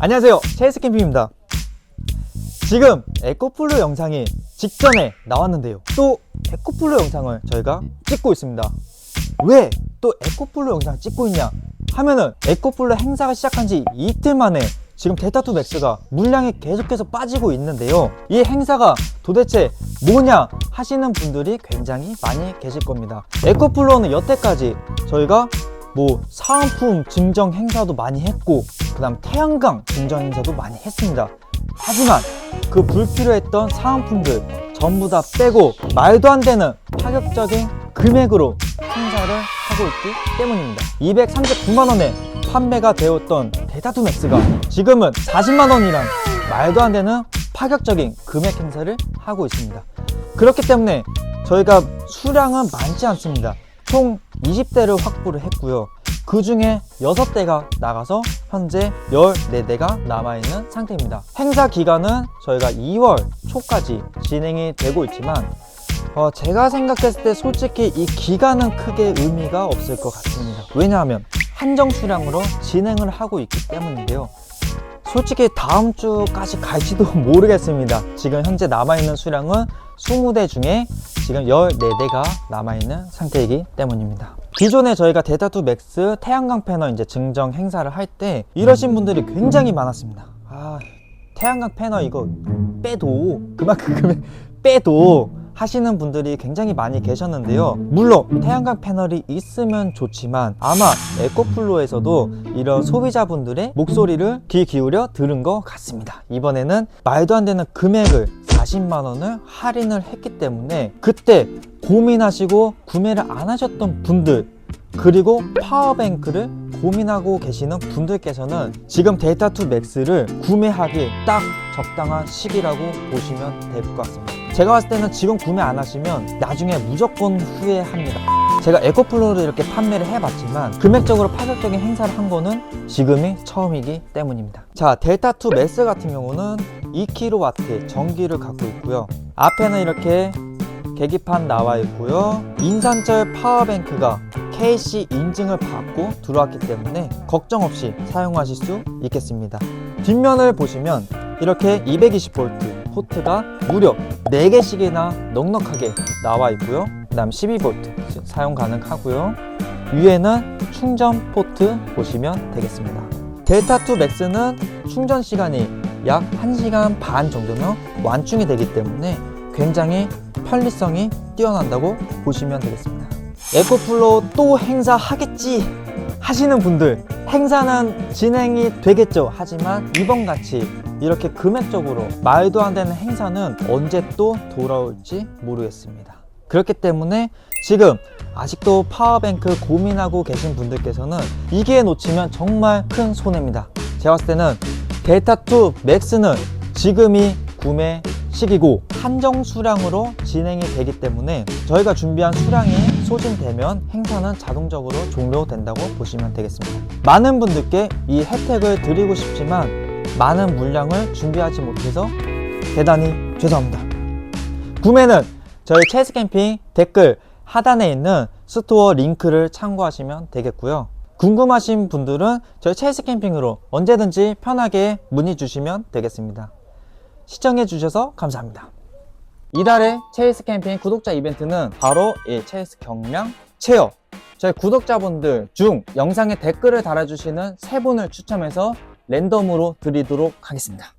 안녕하세요. 체이스 캠핑입니다. 지금 에코플로 영상이 직전에 나왔는데요. 또 에코플로 영상을 저희가 찍고 있습니다. 왜 또 에코플로 영상을 찍고 있냐 하면은 에코플로 행사가 시작한 지 이틀 만에 지금 데이터2 맥스가 물량이 계속해서 빠지고 있는데요. 이 행사가 도대체 뭐냐 하시는 분들이 굉장히 많이 계실 겁니다. 에코플로는 여태까지 저희가 뭐 사은품 증정 행사도 많이 했고 그 다음 태양광 증정 행사도 많이 했습니다. 하지만 그 불필요했던 사은품들 전부 다 빼고 말도 안 되는 파격적인 금액으로 행사를 하고 있기 때문입니다. 239만원에 판매가 되었던 데이터투 맥스가 지금은 40만원이란 말도 안 되는 파격적인 금액 행사를 하고 있습니다. 그렇기 때문에 저희가 수량은 많지 않습니다. 총 20대를 확보를 했고요. 그 중에 6대가 나가서 현재 14대가 남아있는 상태입니다. 행사 기간은 저희가 2월 초까지 진행이 되고 있지만 어, 제가 생각했을 때 솔직히 이 기간은 크게 의미가 없을 것 같습니다. 왜냐하면 한정 수량으로 진행을 하고 있기 때문인데요. 솔직히 다음 주까지 갈지도 모르겠습니다. 지금 현재 남아있는 수량은 20대 중에 지금 14대가 남아있는 상태이기 때문입니다. 기존에 저희가 데이터2 맥스 태양광 패널 이제 증정 행사를 할 때 이러신 분들이 굉장히 많았습니다. 아, 태양광 패널 이거 빼도 그만큼 금액 빼도 하시는 분들이 굉장히 많이 계셨는데요. 물론 태양광 패널이 있으면 좋지만 아마 에코플로에서도 이런 소비자분들의 목소리를 귀 기울여 들은 것 같습니다. 이번에는 말도 안 되는 금액을 40만 원을 할인을 했기 때문에 그때 고민하시고 구매를 안 하셨던 분들 그리고 파워뱅크를 고민하고 계시는 분들께서는 지금 데이터2 맥스를 구매하기 딱 적당한 시기라고 보시면 될 것 같습니다. 제가 봤을 때는 지금 구매 안 하시면 나중에 무조건 후회합니다. 제가 에코플로를 이렇게 판매를 해봤지만 금액적으로 파격적인 행사를 한 거는 지금이 처음이기 때문입니다. 자, 델타2 맥스 같은 경우는 2kW 전기를 갖고 있고요. 앞에는 이렇게 계기판 나와 있고요. 인산철 파워뱅크가 KC 인증을 받고 들어왔기 때문에 걱정 없이 사용하실 수 있겠습니다. 뒷면을 보시면 이렇게 220V 포트가 무려 4개씩이나 넉넉하게 나와 있고요. 그 다음 12V 사용 가능하고요. 위에는 충전 포트 보시면 되겠습니다. 델타2 맥스는 충전 시간이 약 1시간 반 정도면 완충이 되기 때문에 굉장히 편리성이 뛰어난다고 보시면 되겠습니다. 에코플로 또 행사 하겠지 하시는 분들 행사는 진행이 되겠죠. 하지만 이번 같이 이렇게 금액적으로 말도 안 되는 행사는 언제 또 돌아올지 모르겠습니다. 그렇기 때문에 지금 아직도 파워뱅크 고민하고 계신 분들께서는 이게 놓치면 정말 큰 손해입니다. 제가 봤을 때는 데이터2 맥스는 지금이 구매 시기고 한정 수량으로 진행이 되기 때문에 저희가 준비한 수량이 소진되면 행사는 자동적으로 종료된다고 보시면 되겠습니다. 많은 분들께 이 혜택을 드리고 싶지만 많은 물량을 준비하지 못해서 대단히 죄송합니다. 구매는 저희 체스 캠핑 댓글 하단에 있는 스토어 링크를 참고하시면 되겠고요. 궁금하신 분들은 저희 체스 캠핑으로 언제든지 편하게 문의 주시면 되겠습니다. 시청해 주셔서 감사합니다. 이달의 체이스 캠핑 구독자 이벤트는 바로 이 체이스 경량 체어 저희 구독자분들 중 영상에 댓글을 달아주시는 세 분을 추첨해서 랜덤으로 드리도록 하겠습니다.